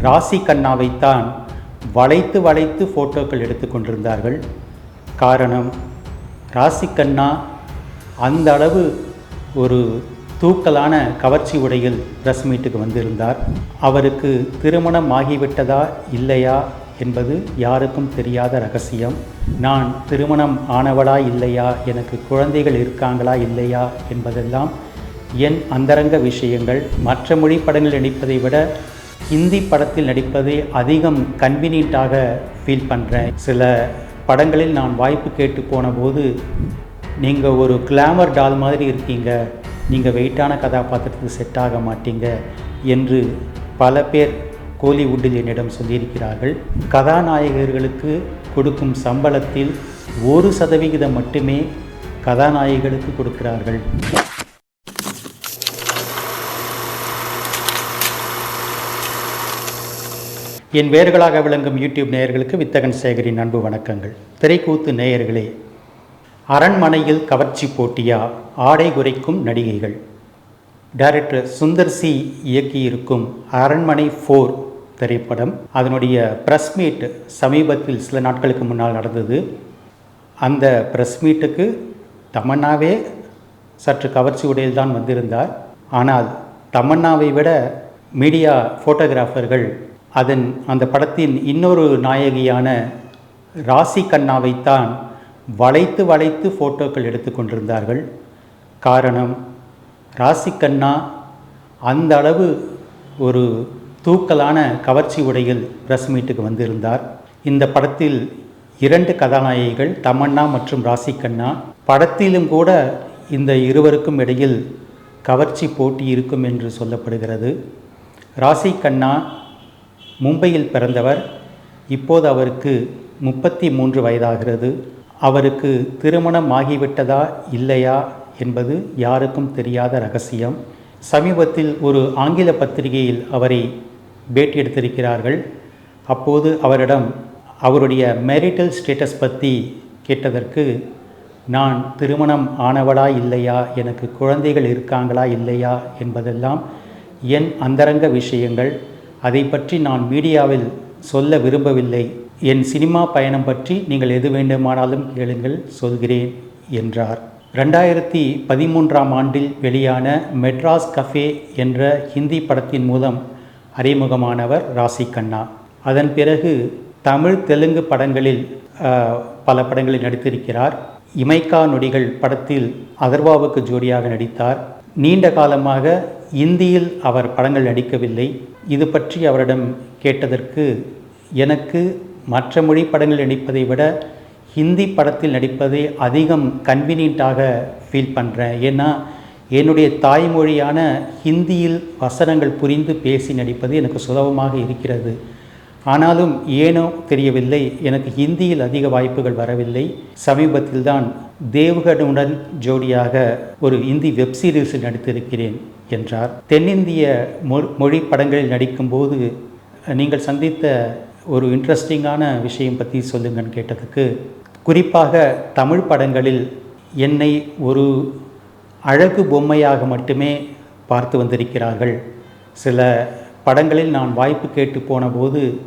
ராசி கண்ணாவைத்தான் வளைத்து வளைத்து ஃபோட்டோக்கள் எடுத்து கொண்டிருந்தார்கள். காரணம் ராசி கண்ணா அந்த அளவு ஒரு தூக்கலான கவர்ச்சி உடையில் ப்ரெஸ் மீட்டுக்கு வந்திருந்தார். அவருக்கு திருமணம் ஆகிவிட்டதா இல்லையா என்பது யாருக்கும் தெரியாத ரகசியம். நான் திருமணம் ஆனவளா இல்லையா? எனக்கு குழந்தைகள் இருக்காங்களா இல்லையா? என்பதெல்லாம் என் அந்தரங்க விஷயங்கள். மற்ற மொழி படங்கள் நடிப்பதை விட ஹிந்தி படத்தில் நடிப்பதை அதிகம் கன்வீனியண்ட்டாக ஃபீல் பண்ணுறேன் சில படங்களில் நான் வாய்ப்பு கேட்டு போனபோது நீங்கள் ஒரு கிளாமர் டால் மாதிரி இருக்கீங்க. நீங்கள் வெயிட்டான கதாபாத்திரத்துக்கு செட் ஆக மாட்டீங்க என்று பல பேர் கோலிவுட்டில் என்னிடம் சொல்லியிருக்கிறார்கள். கதாநாயகர்களுக்கு கொடுக்கும் சம்பளத்தில் ஒரு சதவிகிதம் மட்டுமே கதாநாயகர்களுக்கு கொடுக்கிறார்கள். என் வேர்களாக விளங்கும் யூடியூப் நேயர்களுக்கு வித்தகன் சேகரின் அன்பு வணக்கங்கள். திரைக்கூத்து நேயர்களே அரண்மனையில் கவர்ச்சி போட்டியா ஆடை குறைக்கும் நடிகைகள். டைரக்டர் சுந்தர் சி இயக்கியிருக்கும் அரண்மனை ஃபோர் திரைப்படம் அதனுடைய ப்ரெஸ் மீட் சமீபத்தில் சில நாட்களுக்கு முன்னால் நடந்தது. அந்த ப்ரெஸ் மீட்டுக்கு தமன்னாவே சற்று கவர்ச்சி உடையில் தான் வந்திருந்தார். ஆனால் தமன்னாவை விட மீடியா ஃபோட்டோகிராஃபர்கள் அதன் அந்த படத்தின் இன்னொரு நாயகியான ராசி கண்ணாவைத்தான் வளைத்து வளைத்து ஃபோட்டோக்கள் எடுத்து கொண்டிருந்தார்கள். காரணம் ராசி கண்ணா அந்த அளவு ஒரு தூக்கலான கவர்ச்சி உடையில் பிரஸ் மீட்டுக்கு வந்திருந்தார். இந்த படத்தில் இரண்டு கதாநாயகிகள் தமன்னா மற்றும் ராசி கண்ணா படத்திலும் கூட இந்த இருவருக்கும் இடையில் கவர்ச்சி போட்டி இருக்கும் என்று சொல்லப்படுகிறது. ராசி கண்ணா மும்பையில் பிறந்தவர். இப்போது அவருக்கு முப்பத்தி மூன்று வயதாகிறது. அவருக்கு திருமணம் ஆகிவிட்டதா இல்லையா என்பது யாருக்கும் தெரியாத ரகசியம். சமீபத்தில் ஒரு ஆங்கில பத்திரிகையில் அவரை பேட்டி எடுத்திருக்கிறார்கள் அப்போது அவரிடம் அவருடைய மேரிட்டல் ஸ்டேட்டஸ் பற்றி கேட்டதற்கு நான் திருமணம் ஆனவளா இல்லையா? எனக்கு குழந்தைகள் இருக்காங்களா இல்லையா? என்பதெல்லாம் என் அந்தரங்க விஷயங்கள். அதை பற்றி நான் மீடியாவில் சொல்ல விரும்பவில்லை. என் சினிமா பயணம் பற்றி நீங்கள் எது வேண்டுமானாலும் கேளுங்கள் சொல்கிறேன் என்றார். ரெண்டாயிரத்தி பதிமூன்றாம் ஆண்டில் வெளியான மெட்ராஸ் கஃபே என்ற ஹிந்தி படத்தின் மூலம் அறிமுகமானவர் ராசி கண்ணா. அதன் பிறகு தமிழ் தெலுங்கு படங்களில் பல படங்களில் நடித்திருக்கிறார். இமைக்கா நொடிகள் படத்தில் அதர்வாவுக்கு ஜோடியாக நடித்தார். நீண்ட காலமாக இந்தியில் அவர் படங்கள் நடிக்கவில்லை. இது பற்றி அவரிடம் கேட்டதற்கு எனக்கு மற்ற மொழி படங்கள் நடிப்பதை விட ஹிந்தி படத்தில் நடிப்பதை அதிகம் கன்வீனியண்ட்டாக ஃபீல் பண்ணுறேன் ஏன்னா என்னுடைய தாய்மொழியான ஹிந்தியில் வசனங்கள் புரிந்து பேசி நடிப்பது எனக்கு சுலபமாக இருக்கிறது. ஆனாலும் ஏனோ தெரியவில்லை எனக்கு ஹிந்தியில் அதிக வாய்ப்புகள் வரவில்லை. சமீபத்தில் தான் தேவ்கனுடன் ஜோடியாக ஒரு இந்தி வெப் சீரிஸில் நடித்திருக்கிறேன். என்றார் தென்னிந்திய மொ- மொழி படங்களில் நடிக்கும்போது நீங்கள் சந்தித்த ஒரு இன்ட்ரெஸ்டிங்கான விஷயம் பற்றி சொல்லுங்கன்னு கேட்டதுக்கு குறிப்பாக தமிழ் படங்களில் என்னை ஒரு அழகு பொம்மையாக மட்டுமே பார்த்து வந்திருக்கிறார்கள். சில படங்களில் நான் வாய்ப்பு கேட்டு போனபோது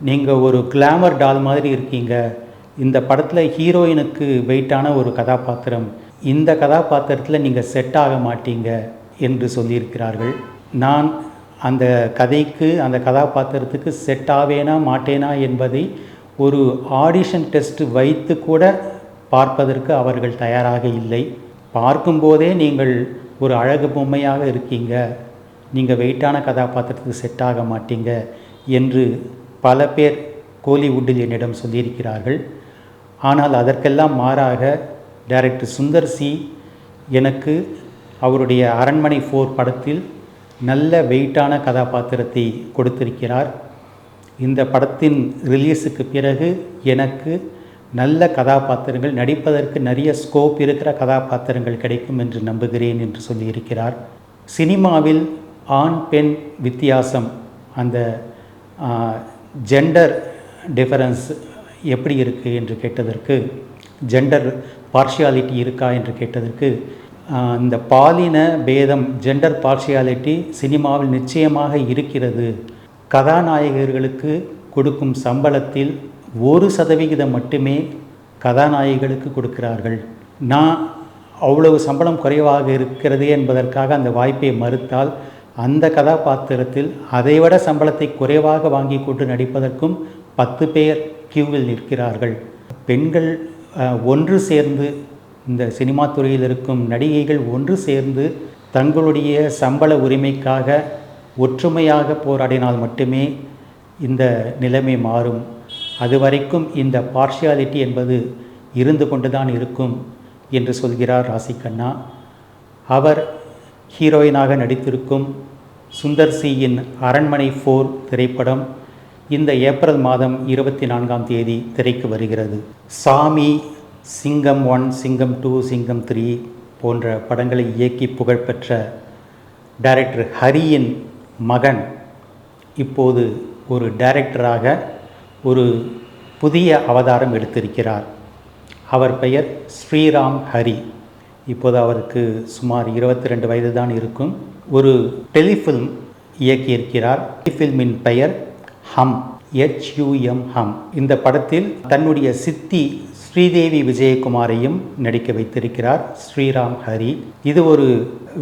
நீங்கள் ஒரு கிளாமர் டால் மாதிரி இருக்கீங்க. இந்த படத்தில் ஹீரோயினுக்கு வெயிட்டான ஒரு கதாபாத்திரம். இந்த கதாபாத்திரத்தில் நீங்கள் செட் ஆக மாட்டீங்க. என்று சொல்லியிருக்கிறார்கள். நான் அந்த கதைக்கு அந்த கதாபாத்திரத்துக்கு செட் ஆவேனா மாட்டேனா என்பதை ஒரு ஆடிஷன் டெஸ்ட் வைத்து கூட பார்ப்பதற்கு அவர்கள் தயாராக இல்லை. பார்க்கும்போதே நீங்கள் ஒரு அழகு பொம்மையாக இருக்கீங்க. நீங்கள் வெயிட்டான கதாபாத்திரத்துக்கு செட் ஆக மாட்டீங்க என்று பல பேர் கோலிவுட்டில் என்னிடம் சொல்லியிருக்கிறார்கள். ஆனால் அதற்கெல்லாம் மாறாக டைரக்டர் சுந்தர் சி எனக்கு அவருடைய அரண்மனை ஃபோர் படத்தில் நல்ல வெயிட்டான கதாபாத்திரத்தை கொடுத்திருக்கிறார். இந்த படத்தின் ரிலீஸுக்கு பிறகு எனக்கு நல்ல கதாபாத்திரங்கள் நடிப்பதற்கு நிறைய ஸ்கோப் இருக்கிற கதாபாத்திரங்கள் கிடைக்கும் என்று நம்புகிறேன் என்று சொல்லியிருக்கிறார். சினிமாவில் ஆண் பெண் வித்தியாசம் அந்த ஜெண்டர் டிஃபரன்ஸ் எப்படி இருக்குது என்று கேட்டதற்கு ஜெண்டர் பார்ஷியாலிட்டி இருக்கா என்று கேட்டதற்கு இந்த பாலின பேதம் ஜெண்டர் பார்ஷியாலிட்டி சினிமாவில் நிச்சயமாக இருக்கிறது. கதாநாயகர்களுக்கு கொடுக்கும் சம்பளத்தில் ஒரு சதவிகிதம் மட்டுமே கதாநாயகிகளுக்கு கொடுக்கிறார்கள். நான் அவ்வளவு சம்பளம் குறைவாக இருக்கிறது என்பதற்காக அந்த வாய்ப்பை மறுத்தால் அந்த கதாபாத்திரத்தில் அதைவிட சம்பளத்தை குறைவாக வாங்கி கொண்டு நடிப்பதற்கும் பத்து பேர் கியூவில் நிற்கிறார்கள். பெண்கள் ஒன்று சேர்ந்து இந்த சினிமா துறையில் இருக்கும் நடிகைகள் ஒன்று சேர்ந்து தங்களுடைய சம்பள உரிமைக்காக ஒற்றுமையாக போராடினால் மட்டுமே இந்த நிலைமை மாறும். அதுவரைக்கும் இந்த பார்ஷியாலிட்டி என்பது இருந்து கொண்டுதான் இருக்கும் என்று சொல்கிறார் ராசிகண்ணா அவர் ஹீரோயினாக நடித்திருக்கும் சுந்தர் சியின் அரண்மனை ஃபோர் திரைப்படம் இந்த ஏப்ரல் மாதம் இருபத்தி நான்காம் தேதி திரைக்கு வருகிறது. சாமி சிங்கம் ஒன் சிங்கம் டூ சிங்கம் த்ரீ போன்ற படங்களை இயக்கி புகழ்பெற்ற டைரக்டர் ஹரியின் மகன். இப்போது ஒரு டைரக்டராக ஒரு புதிய அவதாரம் எடுத்திருக்கிறார். அவர் பெயர் ஸ்ரீராம் ஹரி. இப்போது அவருக்கு சுமார் இருபத்தி ரெண்டு வயது தான் இருக்கும். ஒரு டெலிஃபில்ம் இயக்கியிருக்கிறார். டெலிஃபில்மின் பெயர் ஹம் ஹெச்யூஎம் ஹம். இந்த படத்தில் தன்னுடைய சித்தி ஸ்ரீதேவி விஜயகுமாரையும் நடிக்க வைத்திருக்கிறார் ஸ்ரீராம் ஹரி. இது ஒரு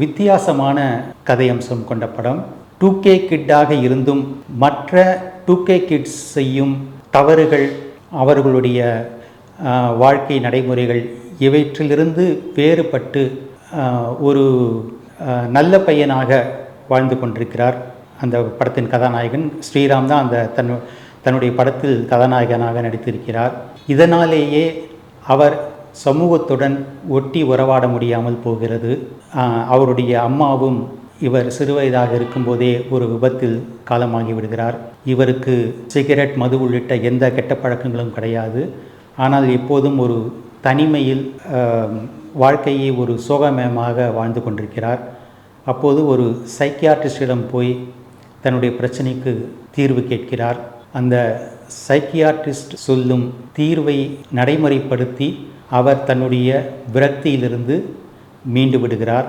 வித்தியாசமான கதையம்சம் கொண்ட படம். டூ கே கிட்டாக இருந்தும் மற்ற டூ கே கிட்ஸ் செய்யும் தவறுகள் அவர்களுடைய வாழ்க்கை நடைமுறைகள் இவற்றிலிருந்து வேறுபட்டு ஒரு நல்ல பையனாக வாழ்ந்து கொண்டிருக்கிறார். அந்த படத்தின் கதாநாயகன் ஸ்ரீராம் தான் அந்த தன் தன்னுடைய படத்தில் கதாநாயகனாக நடித்திருக்கிறார். இதனாலேயே அவர் சமூகத்துடன் ஒட்டி உறவாட முடியாமல் போகிறது. அவருடைய அம்மாவும் இவர் சிறுவயதாக இருக்கும்போதே ஒரு விபத்தில் காலமாகி விடுகிறார். இவருக்கு சிகரெட் மது உள்ளிட்ட எந்த கெட்ட பழக்கங்களும் கிடையாது. ஆனால் எப்போதும் ஒரு தனிமையில் வாழ்க்கையை ஒரு சோகமயமாக வாழ்ந்து கொண்டிருக்கிறார். அப்போது ஒரு சைக்கியாட்ரிஸ்டிடம் போய் தன்னுடைய பிரச்சனைக்கு தீர்வு கேட்கிறார். அந்த சைக்கியாட்ரிஸ்ட் சொல்லும் தீர்வை நடைமுறைப்படுத்தி அவர் தன்னுடைய விரக்தியிலிருந்து மீண்டு விடுகிறார்.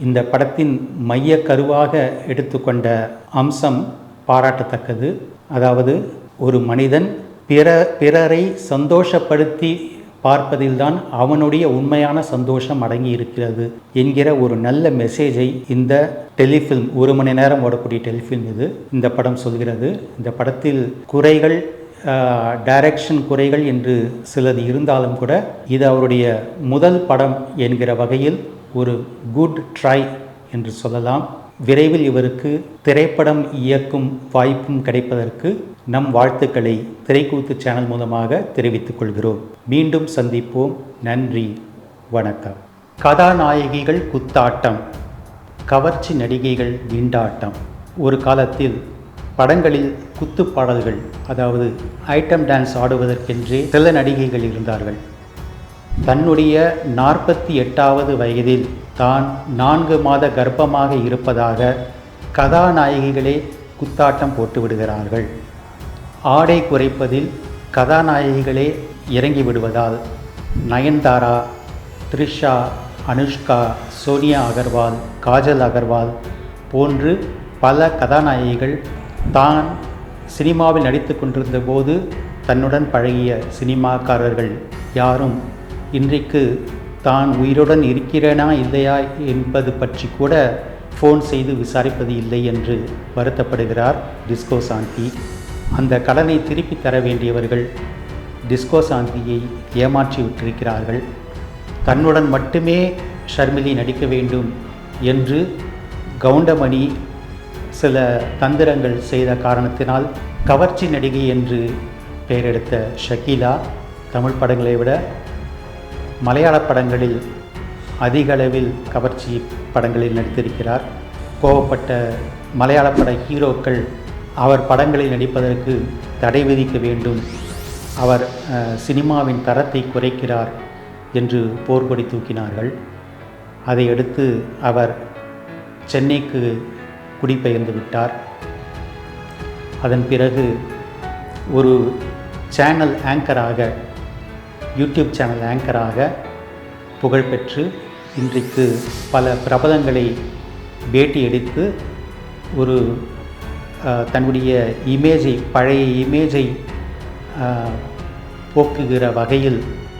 இந்த படத்தின் மைய கருவாக எடுத்துக்கொண்ட அம்சம் பாராட்டத்தக்கது. அதாவது ஒரு மனிதன் பிற பிறரை சந்தோஷப்படுத்தி பார்ப்பதில்தான் அவனுடைய உண்மையான சந்தோஷம் அடங்கி இருக்கிறது என்கிற ஒரு நல்ல மெசேஜை இந்த டெலிஃபில்ம் ஒரு மணி நேரம் ஓடக்கூடிய டெலிஃபில்ம் இது இந்த படம் சொல்கிறது. இந்த படத்தில் குறைகள் டைரக்ஷன் குறைகள் என்று சிலது இருந்தாலும் கூட இது அவருடைய முதல் படம் என்கிற வகையில் ஒரு குட் ட்ரை என்று சொல்லலாம். விரைவில் இவருக்கு திரைப்படம் இயக்கும் வாய்ப்பும் கிடைப்பதற்கு நம் வாழ்த்துக்களை திரைக்கூத்து சேனல் மூலமாக தெரிவித்துக் கொள்கிறோம். மீண்டும் சந்திப்போம். நன்றி. வணக்கம். கதாநாயகிகள் குத்தாட்டம். கவர்ச்சி நடிகைகள் விண்டாட்டம். ஒரு காலத்தில் படங்களில் குத்து பாடல்கள் அதாவது ஐட்டம் டான்ஸ் ஆடுவதற்கென்றே சில நடிகைகள் இருந்தார்கள். தன்னுடைய நாற்பத்தி எட்டாவது வயதில் தான் நான்கு மாத கர்ப்பமாக இருப்பதாக கதாநாயகிகளே குத்தாட்டம் போட்டு விடுகிறார்கள். ஆடை குறைப்பதில் கதாநாயகிகளே இறங்கி விடுவதால் நயன்தாரா த்ரிஷா அனுஷ்கா சோனியா அகர்வால் காஜல் அகர்வால் போன்று பல கதாநாயகிகள் தான் சினிமாவில் நடித்து கொண்டிருந்த போது தன்னுடன் பழகிய சினிமாக்காரர்கள் யாரும் இன்றைக்கு தான் உயிருடன் இருக்கிறேனா இல்லையா என்பது பற்றி கூட ஃபோன் செய்து விசாரிப்பது இல்லை என்று வருத்தப்படுகிறார் டிஸ்கோ சாந்தி. அந்த கடனை திருப்பி தர வேண்டியவர்கள் டிஸ்கோ சாந்தியை ஏமாற்றி விட்டிருக்கிறார்கள். தன்னுடன் மட்டுமே ஷர்மிலி நடிக்க வேண்டும் என்று கவுண்டமணி சில தந்திரங்கள் செய்த காரணத்தினால் கவர்ச்சி நடிகை என்று பெயரெடுத்த ஷக்கீலா தமிழ் படங்களை விட மலையாள படங்களில் அதிக அளவில் கவர்ச்சி படங்களில் நடித்திருக்கிறார். கோவப்பட்ட மலையாள பட ஹீரோக்கள் அவர் படங்களில் நடிப்பதற்கு தடை விதிக்க வேண்டும். அவர் சினிமாவின் தரத்தை குறைக்கிறார் என்று போர்க்கொடி தூக்கினார்கள். அதையடுத்து அவர் சென்னைக்கு குடிபெயர்ந்து விட்டார். அதன் பிறகு ஒரு சேனல் ஆங்கராக யூடியூப் சேனல் ஆங்கராக புகழ்பெற்று இன்றைக்கு பல பிரபலங்களை பேட்டி எடுத்து ஒரு தன்னுடைய இமேஜை பழைய இமேஜை போக்குகிற வகையில்